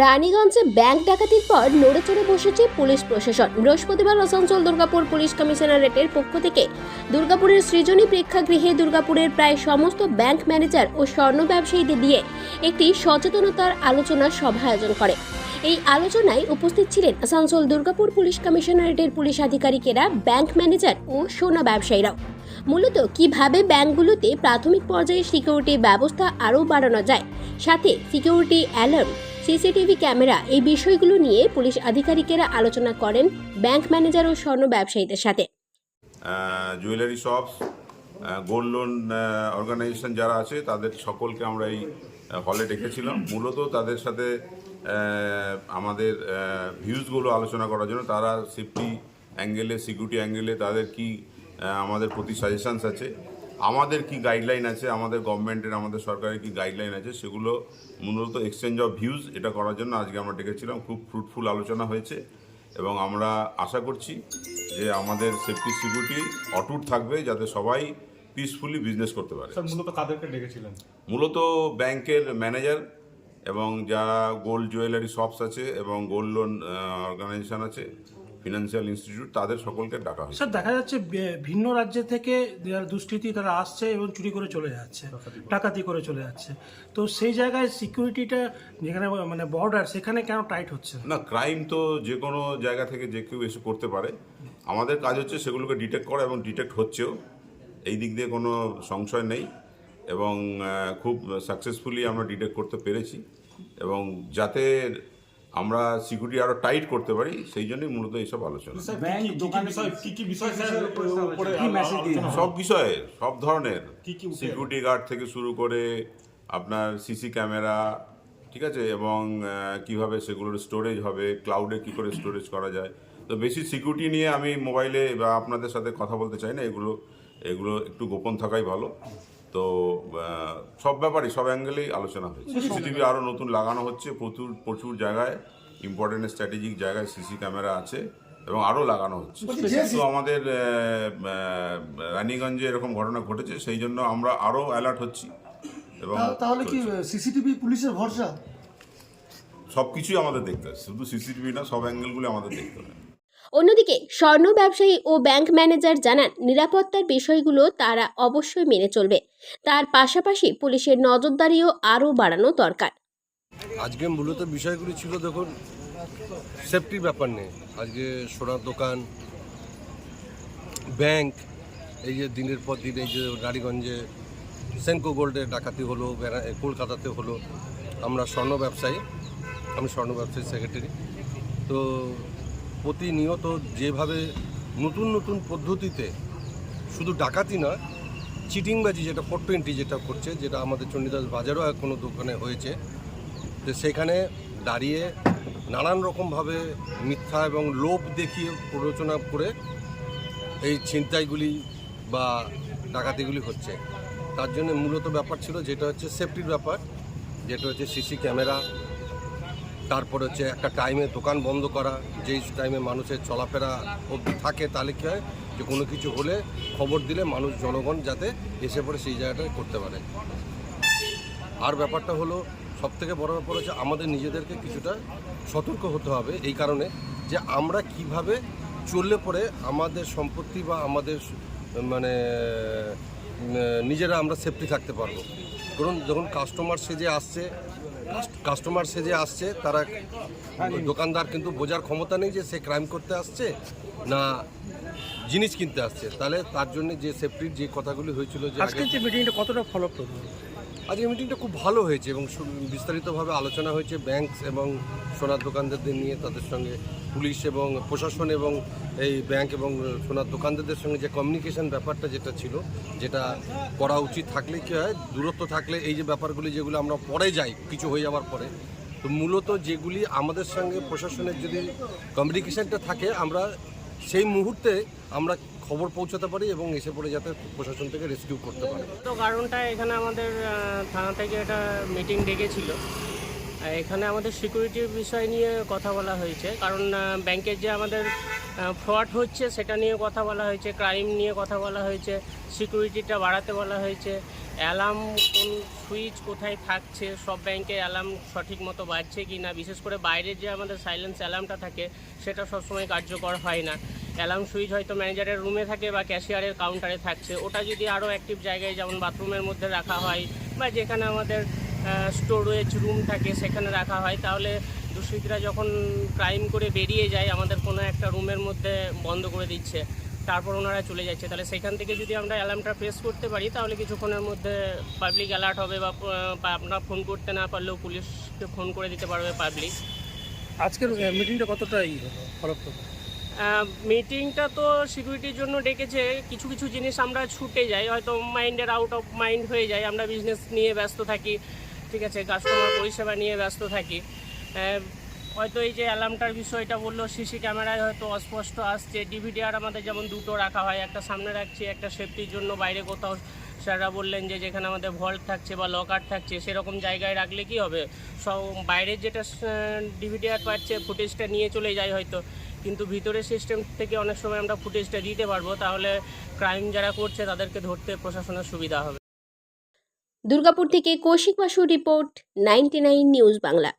রানীগঞ্জে bank ডাকাতির পর নড়ে চড়ে বসেছে পুলিশ প্রশাসন। বৃহস্পতিবার আসানসোল দুর্গাপুর পুলিশ কমিশনারেটের পক্ষ থেকে দুর্গাপুরের সৃজনী প্রেক্ষাগৃহে দুর্গাপুরের প্রায় সমস্ত ব্যাংক ম্যানেজার ও স্বর্ণ ব্যবসায়ীদের দিয়ে একটি সচেতনতার আলোচনা সভা আয়োজন করে। এই আলোচনায় উপস্থিত ছিলেন আসানসোল দুর্গাপুর পুলিশ কমিশনারেটের পুলিশ আধিকারিকেরা, ব্যাংক ম্যানেজার ও সোনা ব্যবসায়ীরাও। মূলত কীভাবে ব্যাংকগুলোতে প্রাথমিক পর্যায়ে সিকিউরিটি ব্যবস্থা আরও বাড়ানো যায়, সাথে সিকিউরিটি অ্যালার্ম সিসিটিভি ক্যামেরা এই বিষয়গুলো নিয়ে পুলিশ আধিকারিকেরা আলোচনা করেন ব্যাংক ম্যানেজার ও স্বর্ণ ব্যবসায়ীদের সাথে। Jewellery shops gold loan organisation যারা আছে, তাদের সকলকে আমরা এই হলে ডেকেছিলাম। মূলত তাদের সাথে আমাদের ভিউজগুলো আলোচনা করার জন্য, তারা সেফটি অ্যাঙ্গেলে সিকিউরিটি অ্যাঙ্গেলে তাদের কি আমাদের প্রতি সাজেশানস আছে। আমাদের কি গাইডলাইন আছে? আমাদের গভর্নমেন্টের আমাদের সরকারের কি গাইডলাইন আছে? সেগুলো মূলত এক্সচেঞ্জ অফ ভিউজ এটা করার জন্য আজকে আমরা ডেকেছিলাম। খুব ফ্রুটফুল আলোচনা হয়েছে এবং আমরা আশা করছি যে আমাদের সেফটি সিকিউরিটি অটুট থাকবে যাতে সবাই পিসফুলি বিজনেস করতে পারে। মূলত কাদেরকে ডেকেছিলেন? মূলত ব্যাংকের ম্যানেজার এবং যারা গোল্ড জুয়েলারি শপস আছে এবং গোল্ড লোন অর্গানাইজেশন আছে ফিনান্সিয়াল ইনস্টিটিউট তাদের সকলকে ডাকা হয়েছে। স্যার দেখা যাচ্ছে ভিন্ন রাজ্য থেকে যারা দুষ্কৃতী তারা আসছে এবং চুরি করে চলে যাচ্ছে ডাকাতি করে। চলে যাচ্ছে। তো সেই জায়গায় সিকিউরিটিটা যেখানে মানে বর্ডার সেখানে কেন টাইট হচ্ছে না? ক্রাইম তো যে কোনো জায়গা থেকে যে কেউ এসে করতে পারে। আমাদের কাজ হচ্ছে সেগুলোকে ডিটেক্ট করা এবং ডিটেক্ট হচ্ছেও। এই দিক দিয়ে কোনো সংশয় নেই এবং খুব সাকসেসফুলি আমরা ডিটেক্ট করতে পেরেছি। এবং যাতে আমরা সিকিউরিটি আরও টাইট করতে পারি সেই জন্যই মূলত এইসব আলোচনা। ব্যাংক দোকান কি কি বিষয় স্যার উপরে আলোচনা। সব বিষয়ে সব ধরনের। সিকিউরিটি গার্ড থেকে শুরু করে আপনার সিসি ক্যামেরা ঠিক আছে? এবং কীভাবে সেগুলোর স্টোরেজ হবে ক্লাউডে কি করে স্টোরেজ করা যায়? তো বেশি সিকিউরিটি নিয়ে আমি মোবাইলে বা আপনাদের সাথে কথা বলতে চাই না এগুলো এগুলো একটু গোপন থাকাই ভালো। তো সব ব্যাপারই সব অ্যাঙ্গেলেই আলোচনা হয়েছে। সিসিটিভি আরও নতুন লাগানো হচ্ছে প্রচুর প্রচুর জায়গায় ইম্পর্টেন্ট স্ট্র্যাটেজিক জায়গায় সিসি ক্যামেরা আছে এবং আরও লাগানো হচ্ছে। তো আমাদের রানীগঞ্জে এরকম ঘটনা ঘটেছে সেই জন্য আমরা আরও অ্যালার্ট হচ্ছি এবং তাহলে কি সিসিটিভি পুলিশের ভরসা? সব কিছুই আমাদের দেখতে হবে শুধু সিসিটিভি না সব অ্যাঙ্গেলগুলো আমাদের দেখতে হবে। অন্যদিকে, স্বর্ণ ব্যবসায়ী ও ব্যাংক ম্যানেজার জানান, নিরাপত্তার বিষয়গুলো তারা অবশ্যই মেনে চলবে। তার পাশাপাশি পুলিশের নজরদারিও আরও বাড়ানো দরকার। আজকে মূলত বিষয়গুলি ছিল দেখুন সেফটির ব্যাপার নেই আজকে সোনার দোকান, ব্যাংক, এই যে দিনের পর দিন এই যে রানীগঞ্জে সেনকো গোল্ডে ডাকাতি হলো কলকাতাতে হলো। আমরা স্বর্ণ ব্যবসায়ী, আমি স্বর্ণ ব্যবসায়ী সেক্রেটারি তো প্রতিনিয়ত যেভাবে নতুন নতুন পদ্ধতিতে শুধু ডাকাতি নয়, চিটিংবাজি যেটা ফোর টোয়েন্টি যেটা করছে, যেটা আমাদের চণ্ডীদাস বাজারও কোনো দোকানে হয়েছে তো সেখানে দাঁড়িয়ে নানান রকমভাবে মিথ্যা এবং লোভ দেখিয়ে প্ররোচনা করে এই ছিনতাইগুলি বা ডাকাতিগুলি হচ্ছে। তার জন্য মূলত ব্যাপার ছিল যেটা হচ্ছে সেফটির ব্যাপার, যেটা হচ্ছে সিসি ক্যামেরা তারপর হচ্ছে একটা টাইমে দোকান বন্ধ করা, যেই টাইমে মানুষের চলাফেরা অবধি থাকে, তাহলে কী হয়? যে কোনো কিছু হলে খবর দিলে মানুষ, জনগণ যাতে এসে পড়ে সেই জায়গাটায় করতে পারে। আর ব্যাপারটা হলো সব থেকে বড় ব্যাপার হচ্ছে আমাদের নিজেদেরকে কিছুটা সতর্ক হতে হবে, এই কারণে যে আমরা কীভাবে চললে পরে আমাদের সম্পত্তি বা আমাদের মানে নিজেরা আমরা সেফটি থাকতে পারব। ধরুন যখন কাস্টমার সে যে আসছে কাস্টমার সে যে আসছে তারা দোকানদার কিন্তু বোঝার ক্ষমতা নেই যে সে ক্রাইম করতে আসছে না জিনিস কিনতে আসছে। তাহলে তার জন্য যে সেফটির যে কথাগুলি হয়েছিল যে আজকে যে মিটিংটা কতটা ফলপ্রদ? আজকে মিটিংটা খুব ভালো হয়েছে এবং বিস্তারিতভাবে আলোচনা হয়েছে ব্যাংক এবং সোনার দোকানদারদের নিয়ে, তাদের সঙ্গে পুলিশ এবং প্রশাসন এবং এই ব্যাংক এবং সোনার দোকানদারদের সঙ্গে যে কমিউনিকেশন ব্যাপারটা যেটা ছিল, যেটা করা উচিত থাকলে কী হয়, দূরত্ব থাকলে এই যে ব্যাপারগুলি যেগুলো আমরা পরে যাই, কিছু হয়ে যাওয়ার পরে, তো মূলত যেগুলি আমাদের সঙ্গে প্রশাসনের যদি কমিউনিকেশনটা থাকে, আমরা সেই মুহূর্তে আমরা খবর পৌঁছাতে পারি এবং এসে পড়ে যাতে প্রশাসন থেকে রেস্কিউ করতে পারে। তো কারণটা এখানে আমাদের থানা থেকে একটা মিটিং ডেকেছিল। এখানে আমাদের সিকিউরিটির বিষয় নিয়ে কথা বলা হয়েছে। কারণ ব্যাংকের যে আমাদের ফ্রড হচ্ছে সেটা নিয়ে কথা বলা হয়েছে ক্রাইম নিয়ে কথা বলা হয়েছে সিকিউরিটিটা বাড়াতে বলা হয়েছে। অ্যালার্ম কোন সুইচ কোথায় থাকছে, সব ব্যাংকে অ্যালার্ম সঠিক মতো বাজছে কি না বিশেষ করে বাইরের যে আমাদের সাইলেন্স অ্যালার্মটা থাকে, সেটা সবসময় কার্যকর হয় না। অ্যালার্ম সুইচ হয়তো ম্যানেজারের রুমে থাকে বা ক্যাশিয়ারের কাউন্টারে থাকছে। ওটা যদি আরও অ্যাক্টিভ জায়গায় যেমন বাথরুমের মধ্যে রাখা হয় বা যেখানে আমাদের স্টোরেজ রুম থাকে সেখানে রাখা হয়, তাহলে দুষ্কৃতীরা যখন ক্রাইম করে বেরিয়ে যায়, আমাদের কোনো একটা রুমের মধ্যে বন্ধ করে দিচ্ছে, তারপর ওনারা চলে যাচ্ছে। তাহলে সেখান থেকে যদি আমরা অ্যালার্মটা প্রেস করতে পারি, তাহলে কিছুক্ষণের মধ্যে পাবলিক অ্যালার্ট হবে বা আপনারা ফোন করতে না পারলেও পুলিশকে ফোন করে দিতে পারবে পাবলিক আজকের মিটিংটা কতটা ফলপ্রদ মিটিংটা তো সিকিউরিটির জন্য ডেকেছে। কিছু কিছু জিনিস আমরা ছুটে যাই, হয়তো মাইন্ডের আউট অফ মাইন্ড হয়ে যায় আমরা বিজনেস নিয়ে ব্যস্ত থাকি, ঠিক আছে? কাস্টমার পরিষেবা নিয়ে ব্যস্ত থাকি। হয়তো এই যে অ্যালার্মটার বিষয়টা বলল সিসি ক্যামেরায় হয়তো অস্পষ্ট আসছে। ডিভিডিআর আমাদের যেমন দুটো রাখা হয়, একটা সামনে রাখছি, একটা সেফটির জন্য বাইরে কোথাও। স্যাররা বললেন যে যেখানে আমাদের ভল্ট থাকছে বা লকার থাকছে, সেরকম জায়গায় রাখলে কি হবে? সব বাইরের যেটা ডিভিডিআর পাচ্ছে ফুটেজটা নিয়ে চলে যায় হয়তো। কিন্তু ভিতরের সিস্টেম থেকে অনেক সময় আমরা ফুটেজটা দিতে পারব, তাহলে ক্রাইম যারা করছে তাদেরকে ধরতে প্রশাসনের সুবিধা হবে। দুর্গাপুর থেকে Koushik Basu report ninety news Bangla.